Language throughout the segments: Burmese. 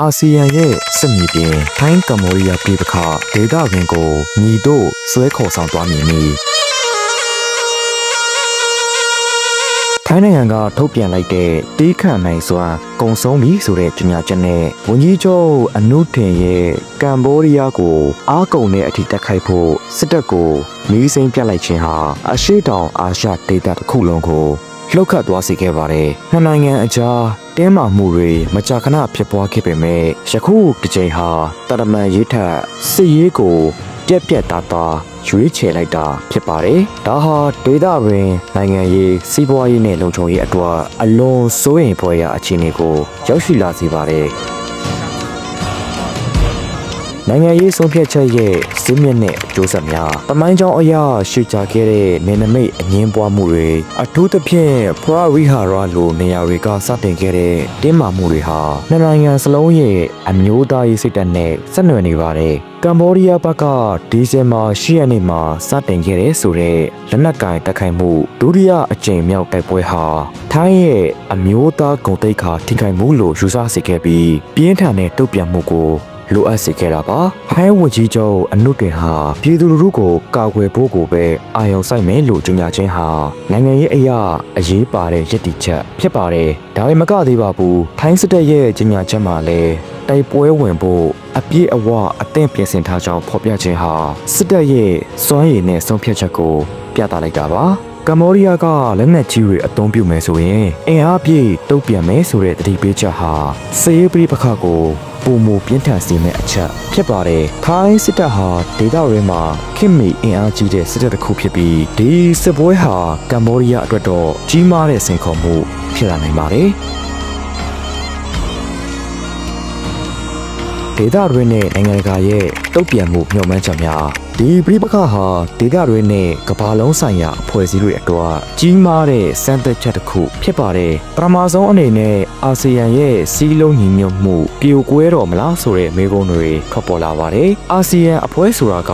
အာဆီယံရဲ့စစ်မြေပြင်ထိုင်းကမ္ဘောဒီးယားပြည်ပခဒေသဝင်ကိုညီတို့ဆွဲခေါ်ဆောင်သွားမည်နီထိုင်းနိုင်ငံကထုတ်ပြန်လိုက်တဲ့တီးခန့်နိုင်စွာကုံဆုံးပြီဆိုတဲ့ကြေညာချက်နဲ့ဝန်ကြီးချုပ်အနုထင်ရဲ့ကမ္ဘောဒီးယားကိုအားကုန်တဲ့အထိတက်ခိုက်ဖို့စစ်တပ်ကိုမီးစိမ်းပြတ်လိုက်ခြင်းဟာအရှိတောင်အာရှဒေသတစ်ခုလုံးကိုလှုပ်ခတ်သွားစေခဲ့ပါတယ်။နှစ်နိုင်ငံအကြား တင်းမာမှုတွေမကြာခဏဖြစ်ပွားခဲ့ပေမဲ့ယခုတစ်ချိန်ဟာတရမန်ရေးထက်စစ်ရေးကိုပြက်ပြက်သားသားရွေးချယ်လိုက်တာဖြစ်ပါတယ်။ဒါဟာဒေတာတွင်နိုင်ငံရေးစီးပွားရေးနဲ့လုံခြုံရေးအတွက်အလွန်စိုးရိမ်ဖွယ်ရာအခြေအနေကိုရောက်ရှိလာစေပါတယ်။ နိုင်ငံရေးဆုံးဖြတ်ချက်ရဲ့စည်းမျက်နှင့်အကျိုးဆက်များတမိုင်းကြောင်းအရာရှေ့ချခဲ့တဲ့နေနမိတ်အငင်းပွားမှုတွေအထူးသဖြင့်ဖရဝိဟာရလိုနေရာတွေကစတင်ခဲ့တဲ့တင်းမာမှုတွေဟာနှစ်နိုင်ငံစလုံးရဲ့အမျိုးသားရေးစိတ်ဓာတ်နဲ့ဆက်နွယ်နေပါတယ်ကမ္ဘောဒီးယားဘက်ကဒီဇင်ဘာ10ရက်နေ့မှာစတင်ခဲ့တဲ့ဆိုတဲ့လက်နက်ကင်တိုက်ခိုက်မှုဒုတိယအကြိမ်မြောက်တိုက်ပွဲဟာထိုင်းရဲ့အမျိုးသားဂုဏ်သိက္ခာထိခိုက်မှုလို့ယူဆစေခဲ့ပြီးပြင်းထန်တဲ့တုံ့ပြန်မှုကို လိုအပ်စေခဲ့တာပါ။ဟိုင်းဝန်ကြီးချုပ်အနုတင်ဟာပြည်သူလူထုကိုကာကွယ်ဖို့ကိုပဲအာရုံစိုက်မယ်လို့ကြေညာခြင်းဟာနိုင်ငံရေးအရာအရေးပါတဲ့ရည်တည်ချက်ဖြစ်ပါတယ်။ဒါပေမဲ့မကသေးပါဘူး။ထိုင်းစစ်တပ်ရဲ့ကြေညာချက်မှာလည်းတိုက်ပွဲဝင်ဖို့အပြည့်အဝအသင့်ပြင်ဆင်ထားကြောင်းဖော်ပြခြင်းဟာစစ်တပ်ရဲ့စွမ်းရည်နဲ့ဆုံးဖြတ်ချက်ကိုပြသလိုက်တာပါ။ကမ္ဘောဒီးယားကလက်နက်ကြီးတွေအသုံးပြုမယ်ဆိုရင်အင်အားပြည့်တုံ့ပြန်မယ်ဆိုတဲ့တတိပေးချက်ဟာစစ်ရေးပဋိပက္ခကို ပုံမူပြင်းထန်စေမယ့်အချက်ဖြစ်ပါတယ်။ထိုင်းစစ်တပ်ဟာဒေသရင်းမှာခင်မီအင်အားကြီးတဲ့စစ်တပ်တစ်ခုဖြစ်ပြီးဒီစစ်ပွဲဟာကမ္ဘောဒီးယားအတွက်တော့ကြီးမားတဲ့စင်ခေါ်မှုဖြစ်လာနိုင်ပါတယ်။ဒေသတွင်းနဲ့နိုင်ငံတကာရဲ့တုံ့ပြန်မှုမျှော်မှန်းချက်များ ဒီပြိပခဟာဒေသတွင်းနဲ့ကမ္ဘာလုံးဆိုင်ရာအဖွဲ့အစည်းတွေအတွက်ကြီးမားတဲ့စံသက်ချက်တစ်ခုဖြစ်ပါတယ်ပထမဆုံးအနေနဲ့အာဆီယံရဲ့စီးလုံးညီညွတ်မှုပြိုကွဲတော့မလားဆိုတဲ့မေးခွန်းတွေထွက်ပေါ်လာပါတယ်အာဆီယံအဖွဲ့ဆိုတာက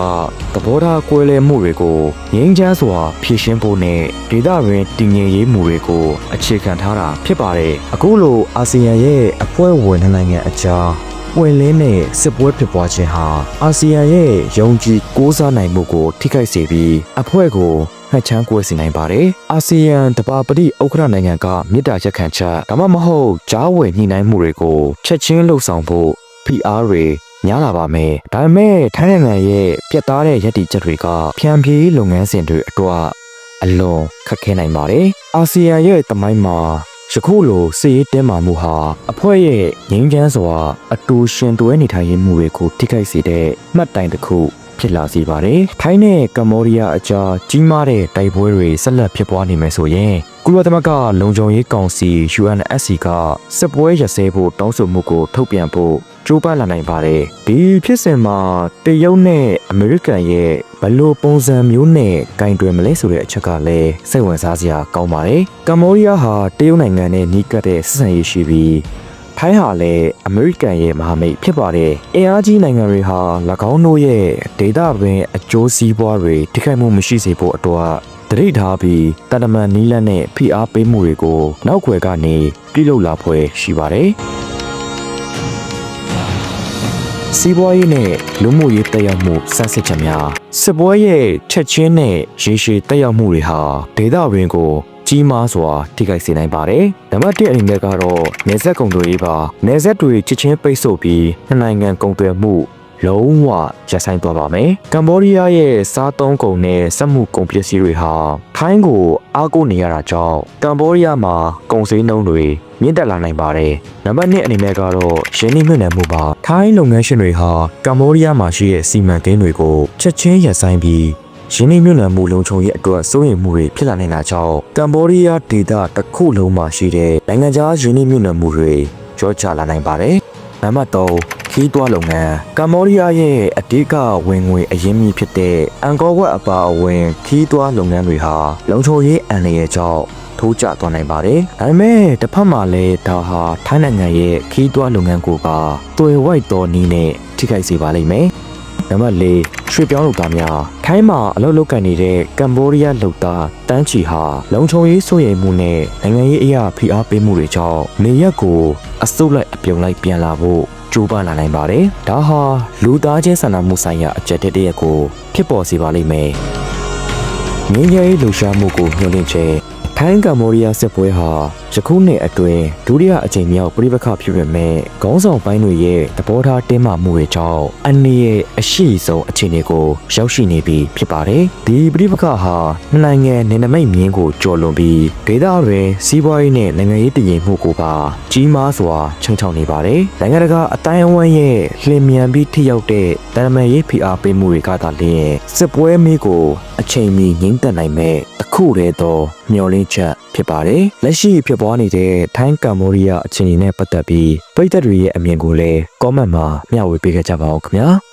သဘောထားကွဲလွဲမှုတွေကိုငြိမ်းချမ်းစွာဖြေရှင်းဖို့နဲ့ဒေသတွင်းတည်ငြိမ်ရေးမှုတွေကိုအခြေခံထားတာဖြစ်ပါတယ်အခုလိုအာဆီယံရဲ့အဖွဲ့ဝင်နိုင်ငံအကြား ပွင့်လင်းတဲ့စစ်ပွဲဖြစ်ပွားခြင်းဟာအာဆီယံရဲ့ယုံကြည်ကိုးစားနိုင်မှုကိုထိခိုက်စေပြီးအဖွဲ့ကိုဟန်ချမ်းကွဲစေနိုင်ပါတယ်။အာဆီယံတပါပတိဥက္ကဋ္ဌနိုင်ငံကမြေတားရက်ခံချက်ဒါမှမဟုတ်ကြားဝယ်ညှိနှိုင်းမှုတွေကိုချက်ချင်းလှုပ်ဆောင်ဖို့ PR တွေများလာပါမယ်။ဒါပေမဲ့ထိုင်းနိုင်ငံရဲ့ပြတ်သားတဲ့ရည်တည်ချက်တွေကဖြန့်ဖြေးလုပ်ငန်းစဉ်တွေအတွက်အလွန်ခက်ခဲနိုင်ပါတယ်။အာဆီယံရဲ့တမိုင်းမှာ ယခုလိုစစ်ရေးတင်းမာမှုဟာအဖွဲ့ရဲ့ငြိမ်းချမ်းစွာအတူရှင်တွဲနေထိုင်ရေးမှုတွေကိုထိခိုက်စေတဲ့မှတ်တိုင်တစ်ခု ဖြစ်လာစေပါတယ်။ထိုင်းနဲ့ကမ္ဘောဒီးယားအကြားကြီးမားတဲ့တိုက်ပွဲတွေဆက်လက်ဖြစ်ပွားနေမယ်ဆိုရင်ကုလသမဂ္ဂလုံခြုံရေးကောင်စီ UNSC ကစစ်ပွဲရစဲဖို့တောင်းဆိုမှုကိုထုတ်ပြန်ဖို့ကြိုးပမ်းလာနိုင်ပါတယ်။ဒီဖြစ်စဉ်မှာတရုတ်နဲ့အမေရိကန်ရဲ့ဘလို့ပုံစံမျိုးနဲ့ကင်တွယ်မလဲဆိုတဲ့အချက်ကလည်းစိတ်ဝင်စားစရာကောင်းပါတယ်။ကမ္ဘောဒီးယားဟာတရုတ်နိုင်ငံနဲ့နှီးကပ်တဲ့ဆက်ဆံရေးရှိပြီး ထိုင်းဟာလည်းအမေရိကန်ရဲ့မဟာမိတ်ဖြစ်ပါတယ်။အင်အားကြီးနိုင်ငံတွေဟာ၎င်းတို့ရဲ့ဒေသတွင်အကျိုးစီးပွားတွေထိခိုက်မှုမရှိစေဖို့အတွက်တရိပ်ထားပြီးတန်တမန်နီးလန်းနဲ့ဖိအားပေးမှုတွေကိုနောက်ွယ်ကနေပြုလုပ်လာဖွယ်ရှိပါတယ်။စီးပွားရေးနဲ့လူမှုရေးတက်ရောက်မှုစမ်းစစ်ချက်များစစ်ပွဲရဲ့ချက်ချင်းနဲ့ရေရှည်တက်ရောက်မှုတွေဟာဒေသတွင်ကို ကြီးမားစွာထိခိုက်စေနိုင်ပါတယ်။နံပါတ်1အနေနဲ့ကတော့နေဆက်ကုံတွေပါနေဆက်တွေချက်ချင်းပိတ်ဆို့ပြီးနှစ်နိုင်ငံကုန်သွယ်မှုလုံးဝရပ်ဆိုင်းသွားပါမယ်။ကမ္ဘောဒီးယားရဲ့စားသုံးကုန်နဲ့စက်မှုကုန်ပစ္စည်းတွေဟာထိုင်းကိုအားကိုးနေရတာကြောင့်ကမ္ဘောဒီးယားမှာကုန်စည်နှုန်းတွေမြင့်တက်လာနိုင်ပါတယ်။နံပါတ်2အနေနဲ့ကတော့ရင်းနှီးမြှုပ်နှံမှုပါ။ထိုင်းလုပ်ငန်းရှင်တွေဟာကမ္ဘောဒီးယားမှာရှိတဲ့စီမံကိန်းတွေကိုချက်ချင်းရပ်ဆိုင်းပြီး ရင်းနှီးမြှုပ်နှံမှုလုံခြုံရေးအတွက်စိုးရိမ်မှုတွေဖြစ်လာနေတာကြောင့်ကမ္ဘောဒီးယားဒေသတစ်ခုလုံးမှာရှိတဲ့နိုင်ငံခြားရင်းနှီးမြှုပ်နှံမှုတွေကြောချလာနိုင်ပါတယ်။နံပါတ်3ခီးသွွားလုပ်ငန်းကမ္ဘောဒီးယားရဲ့အဓိကဝင်ငွေအရင်းမြစ်ဖြစ်တဲ့အန်ကောဝက်အပါအဝင်ခီးသွွားလုပ်ငန်းတွေဟာလုံခြုံရေးအန်ရရဲ့ကြောင့်ထိုးကျသွားနိုင်ပါတယ်။ဒါပေမဲ့တစ်ဖက်မှာလည်းဒါဟာထိုင်းနိုင်ငံရဲ့ခီးသွွားလုပ်ငန်းကိုပါတွယ်ဝိုက်တော်နီးနဲ့ထိခိုက်စေပါလိမ့်မယ်။ နံပါတ်၄ရွှေပြောင်းလုပ်သားများထိုင်းမှာအလုပ်လုပ်ကိုင်နေတဲ့ကမ္ဘောဒီးယားလုပ်သားတန်းချီဟာလုံခြုံရေးစိုးရိမ်မှုနဲ့နိုင်ငံရေးအရာဖိအားပေးမှုတွေကြောင့်နေရက်ကိုအစုပ်လိုက်အပြုံလိုက်ပြန်လာဖို့ကြိုးပမ်းလာနိုင်ပါတယ်ဒါဟာလူသားချင်းစာနာမှုဆိုင်ရာအကြက်တဲ့တရက်ကိုဖြစ်ပေါ်စေပါလိမ့်မယ်ငင်းရဲလှူရှားမှုကိုညှို့လင့်ချက် ထိုင်းကမ္ဘောဒီးယားစစ်ပွဲဟာယခုနှစ်အတွင်းဒုတိယအကြိမ်မြောက်ပြည်ပခဖြစ်ပေမဲ့ခေါင်းဆောင်ပိုင်းတွေရဲ့သဘောထားတင်းမာမှုတွေကြောင့်အနည်းရဲ့အရှိဆုံးအခြေအနေကိုရောက်ရှိနေပြီဖြစ်ပါတယ်။ဒီပြည်ပခဟာနှစ်နိုင်ငံနယ်နိမိတ်မြင်းကိုကျော်လွန်ပြီးဒေသတွင်စီးပွားရေးနဲ့နိုင်ငံရေးတည်ငြိမ်မှုကိုပါကြီးမားစွာချိန်ချောက်နေပါတယ်။နိုင်ငံတကာအတိုင်းအဝန်းရဲ့လျင်မြန်ပြီးထိရောက်တဲ့တရမန်ရေးဖိအားပေးမှုတွေကသာလျှင်စစ်ပွဲမီးကိုအချိန်မီငြိမ့်သက်နိုင်မဲ့တစ်ခုတည်းသောမျှော်လင့်ချက်ဖြစ်ပါတယ်။လက်ရှိဖြစ်ပွားနေတဲ့ထိုင်းကမ္ဘောဒီးယားအခြေအနေနဲ့ပတ်သက်ပြီးပြည်သက်တွေရဲ့အမြင်ကိုလည်း comment မှာမျှဝေပေးခဲ့ကြပါဦးခင်ဗျာ။